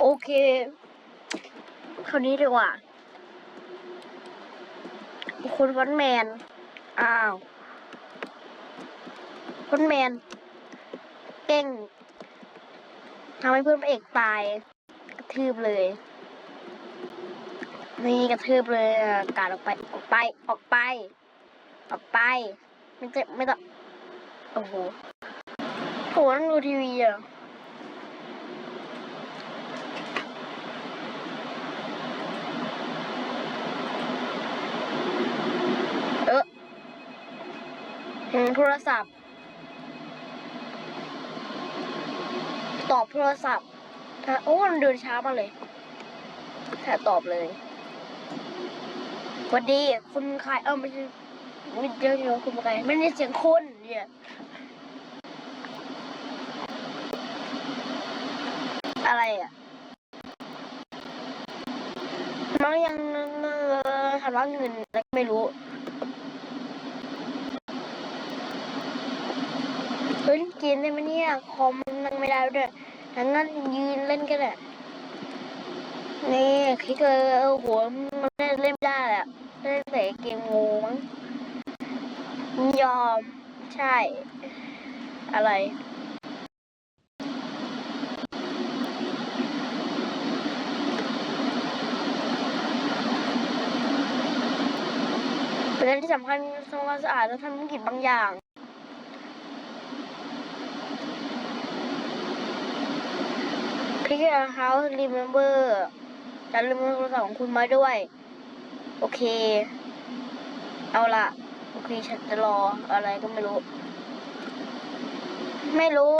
โอเคคราวนี้ดีกว่าคุณวันแมน อ้าวคุณแมน เก่งทำให้เพื่อนพระเอกตาย กระทืบเลย นี่กระทืบเลยการออกไป ออกไป ออกไป ออกไป ไม่เจะไม่ต้องโอ้โหโหนั่งดูทีวีอะ เออเห็น โทรศัพท์ ตอบโทรศัพท์ถ้าโอ้มันเดินช้ามาเลยแต่ตอบเลยสวัสดีคุณใครเออไม่ใช่ไม่เจอเจอคุณใครไม่ได้เสียงคนเนี่ยอะไรอะน้องยังเออถามว่าเงินอะไรก็ไม่รู้ เล่นเกมได้ไหมเนี่ยคอมมันนั่งไม่ได้ด้วยทั้งนั้นยืนเล่นกันแหละนี่คลิกเลยเออหัวมันเล่นเล่นไม่ได้อะเล่นแต่เกมงูมั้งยอมใช่ อะไรเป็นเรื่องที่สำคัญทำความสะอาดและทำธุรกิจบางอย่าง คลิกที่ House Remember จะลืมโทรศัพท์ของคุณมาด้วย โอเค เอาละโอเคฉันจะรออะไรก็ไม่รู้ ไม่รู้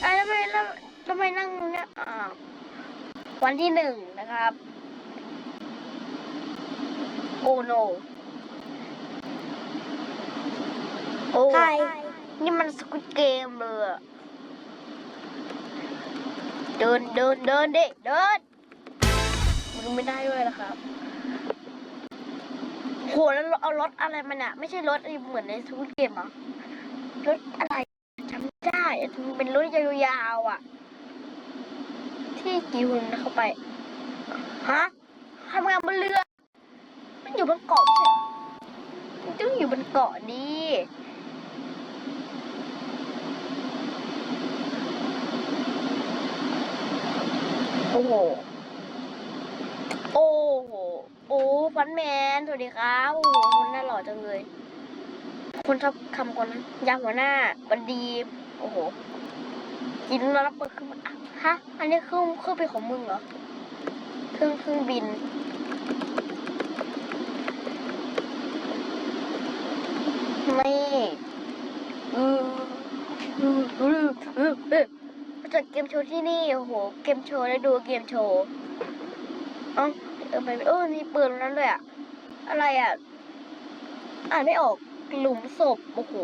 เอ้ยแล้วทำไมแล้วทำไมนั่งเนี่ยอ่าววันที่หนึ่งนะครับ โอ้ no โอ้ Hi นี่มันสกุตเกมเลยอะ เดินเดินเดินดิเดินมันไม่ได้ด้วยนะครับโหแล้วเอารถอะไรมันอะไม่ใช่รถเหมือนในสกุตเกมอะรถอะไรจำไม่ได้มันเป็นรถยาวๆอะที่กีหุ่นเข้าไปฮะทำงานบนเรือ มันอยู่บนเกาะใช่เหรอมันต้องอยู่บนเกาะนี่ โอ้โห โอ้โห โอ้ฟันแมน สวัสดีครับโอ้โหคนน่าหล่อจังเลย คนชอบคำคนยาหัวหน้า บันดี โอ้โห กินแล้วรับเปิดขึ้นมาอะฮะ อันนี้เครื่องเครื่องเป็นของมึงเหรอ เครื่องเครื่องบินไม่อืออืออืออือ จัดเกมโชว์ที่นี่ โอ้โห เกมโชว์ได้ดูเกมโชว์เอ้าเออไปเออมีปืนนั้นด้วยอะอะไรอะอ่านไม่ออกหลุมศพ โอ้โห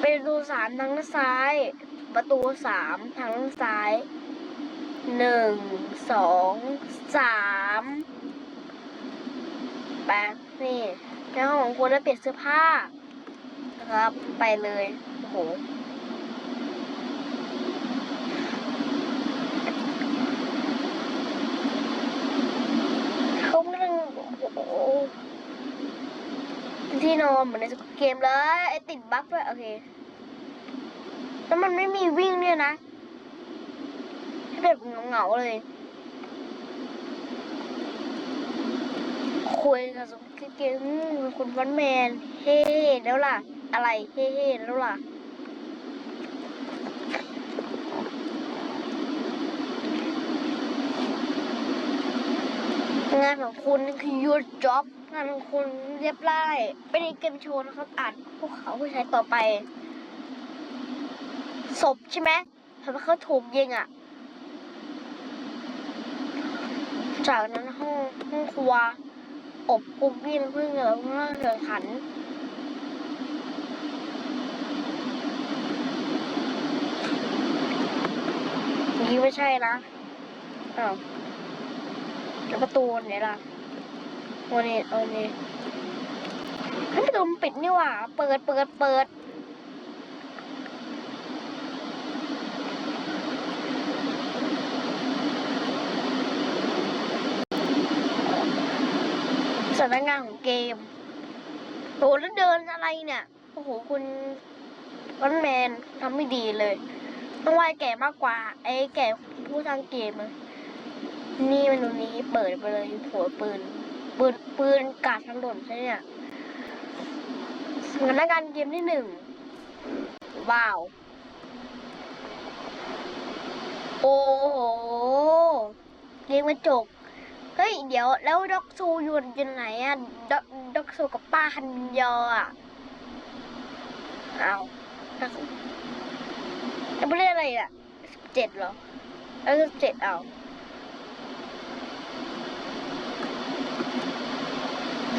เป็นดูสามทางด้านซ้าย ประตูสามทางด้านซ้ายหนึ่งสองสามแปดนี่ในห้องของคุณได้เปลี่ยนเสื้อผ้านะครับ ไปเลย โอ้โห เขาไม่ต้องโอ้โหเป็น ที่นอนเหมือนในเกมเลยไอติดบั๊กด้วยโอเคแล้วมันไม่มีวิ่งด้วยนะให้แบบเหงาๆเลยคุยกับสมคิดเกมคุณวันแมน เฮ้แล้วล่ะ อะไรเฮ้แล้วล่ะงานของคุณคือ your job งานของคุณเรียบร้อยไม่ได้เกมโชว์นะครับอ่านพวกเขาผู้ใช้ต่อไป ศพใช่ไหมทำไมเขาถูกยิงอะ จากนั้นห้องห้องครัว อบคุกวิ่งเพื่อเหงื่อเพื่อแข่งขันนี่ไม่ใช่นะอ้าวแล้วประตูไหนล่ะ โอเนตโอเนตนั่นประตูปิดนี่หว่า เปิดเปิดเปิดสำนักงานของเกมโหแล้วเดินอะไรเนี่ย โอ้โห คุณวันแมนทำไม่ดีเลย ต้องวายแก่มากกว่า ไอ้แก่ผู้สร้างเกมนี่มันตรงนี้เปิดไปเลยหัวปืน ปืนปืนกาดถนนใช่เนี่ยสถานการณ์เกมที่หนึ่งว้าว โอ้โหเกมกระจก เฮ้ย เดี๋ยวแล้วด็อกซูอยู่อยู่ไหนอะด็อกด็อกซูกับป้าฮันยออะเอาด็อกซูแล้วไม่เรียกอะไรอะเจ็ดเหรอเออเจ็ดเอา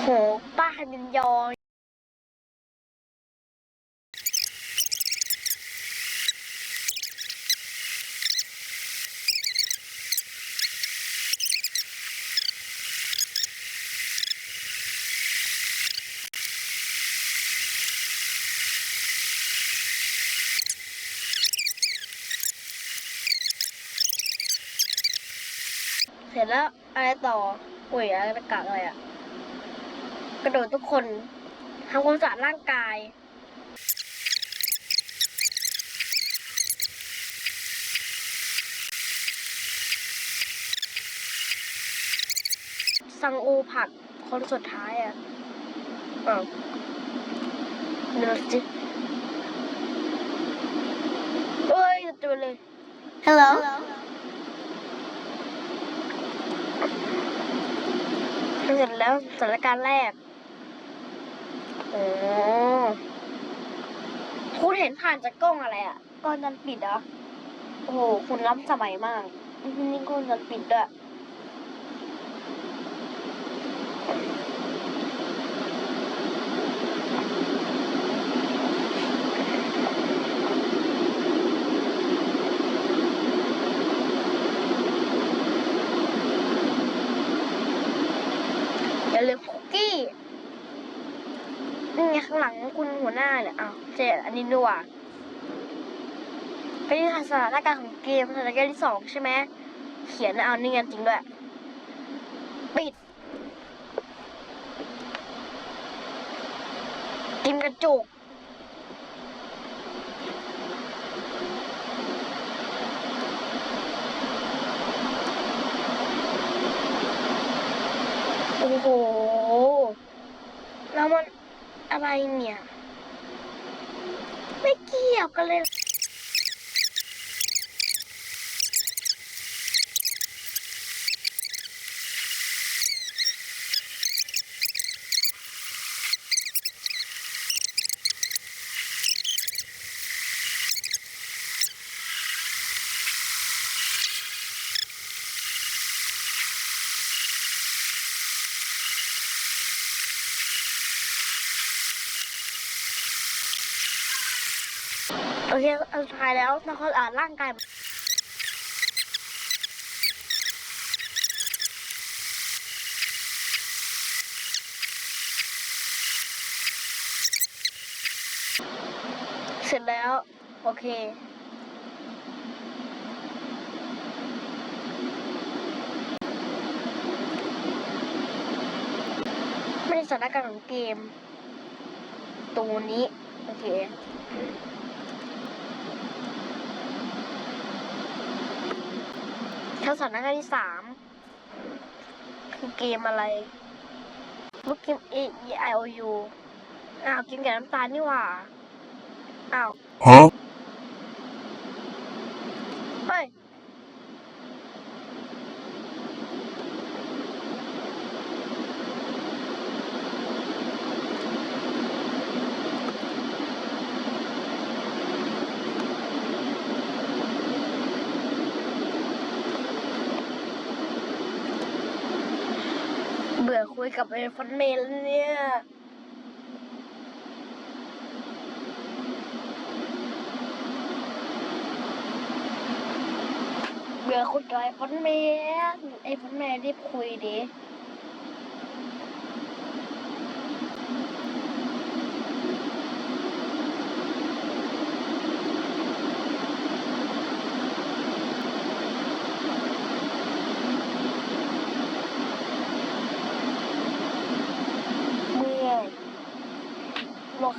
โหป้าฮันยอเสร็จแล้วอะไรต่ออุ้ยอะไรกากอะไรอะ กระโดดทุกคนทำความสะอาดร่างกายสังอูผักคนสุดท้ายอะอ้าวเดี๋ยวสิเอ้ยจะไปเลย Hello เสร็จแล้วสถานการณ์แรก โอ้คุณเห็นผ่านจากกล้องอะไรอะกล้องจันปิดเหรอโอ้โหคุณล้ำสมัยมากนี่กล้องจันปิดด้วยาลืมคุกกี้ นี่ไงข้างหลังคุณหัวห น้าเนี่ยอ้าเจ็ดอันนี้ด้วยเป็นสถานการณ์ของเกมสถานการณ์ที่สองใช่ไหมเขียนเอานี่ไงจริงด้วย ปิดกิมกระจุกโอ้โห แล้วมันอะไรเนี่ย ไม่เกี่ยวกันเลย โอเคอันสุดท้ายแล้วนะเขาอ่านร่างกายเสร็จแล้ว โอเคไม่ได้สถานการณ์ของเกมตัวนี้ โอเค ถ้าสถานการที่สามคือเกมอะไรลูกเกม A E I O U อ้าวเกมแก่น้ำตาลนี่หว่าอ้าว Huh? คุยกับไอ้ฟอนเมลเนี่ยเบื่อคุยกับไอ้ฟอนเมลไอ้ฟอนเมลรีบคุยดิ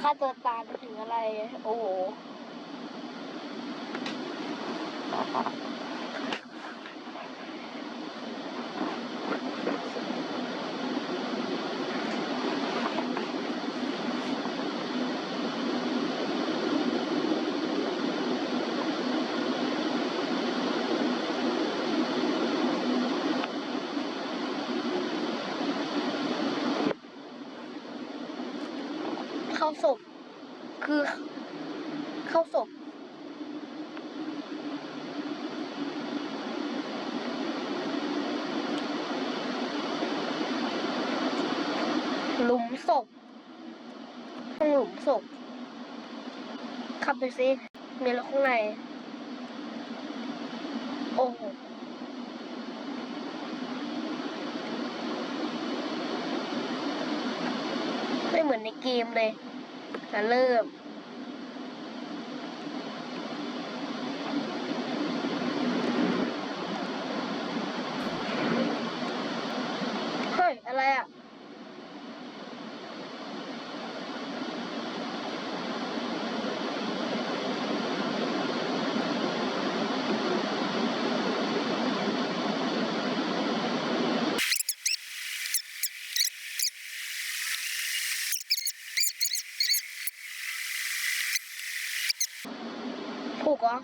ฆ่าตัวตายถึงอะไร โอ้โหเข้าศพคือ เข้าศพหลุมศพห้องหลุมศพขับไปสิมีอะไรข้างใน โอ้โหไม่เหมือนในเกมเลยจะเริ่ม เฮ้ย อะไรอะ ถู กเหรอ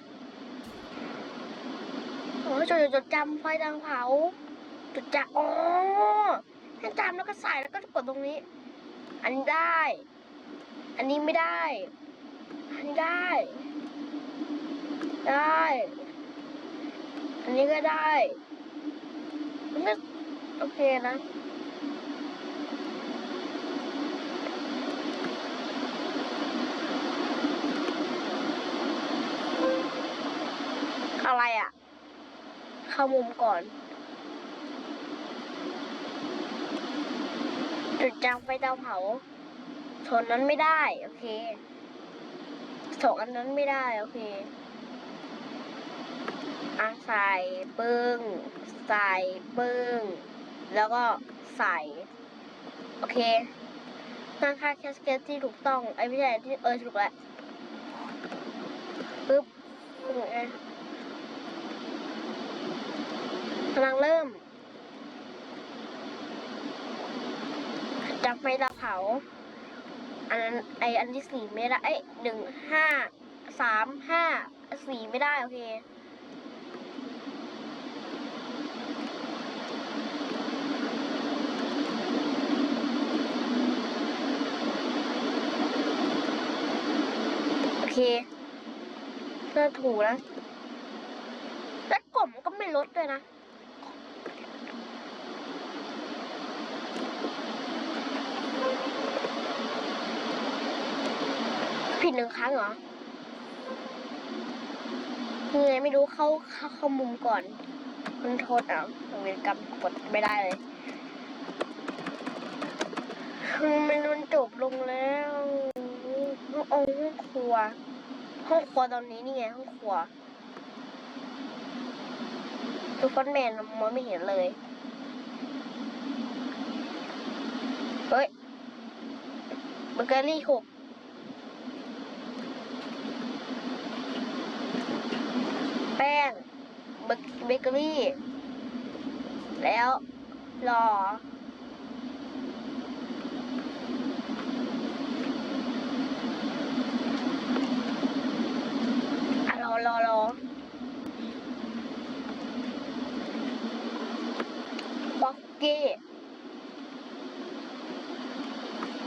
โอ้ยจดจดจำไฟดังเผาจดจำอ๋อให้จำแล้วก็ใส่แล้วก็กดตรงนี้ อันนี้ได้ อันนี้ไม่ได้ อันนี้ได้ ได้ อันนี้ก็ได้มันก็โอเคนะ เข้ามุมก่อนจุดจางไฟเตาเผาโซนนั้นไม่ได้ โอเคสองอันนั้นไม่ได้ โอเคอะใส่ปึ้งใส่ปึ้งแล้วก็ใส่ โอเคตั้งค่าแคสเกตที่ถูกต้องไอ้ยไม่ใช่ที่เออถูกแล้วปึ๊บปึ๊บไง กำลังเริ่มจับไฟตาเผา อันนั้นไออันที่สี่ไม่ได้ เอ้ยหนึ่งห้าสามห้าสี่ไม่ได้โอเคโอเคน่าถูกและกล่อมก็ไม่ลดด้วยนะ ผิดหนึ่งครั้งเหรอยังไงไม่รู้ เข้าเข้าเข้ามุมก่อนมันโทษอะเวรกรรมกดไม่ได้เลยมันมันจบลงแล้วห้องห้องครัว ห้องครัวตอนนี้นี่ไงห้องครัวดูฟอนแมนมองไม่เห็นเลย เฮ้ยเบเกอรี่หก แป้ง เบเกอรี่ แล้วรอ รอรอรอบ็อกกี้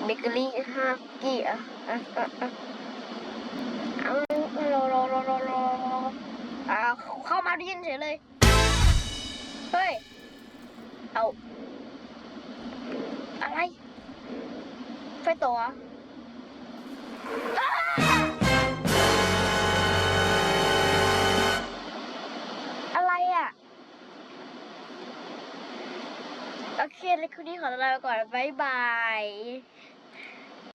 เบเกอรี่ห้ากี้อะอะอะ ได้ยินเฉยเลย เฮ้ย เอา อะไร ไฟตัวอ้าอะไรอะโอเคในคลิปนี้ขอตัวลาไปก่อน บ๊ายบาย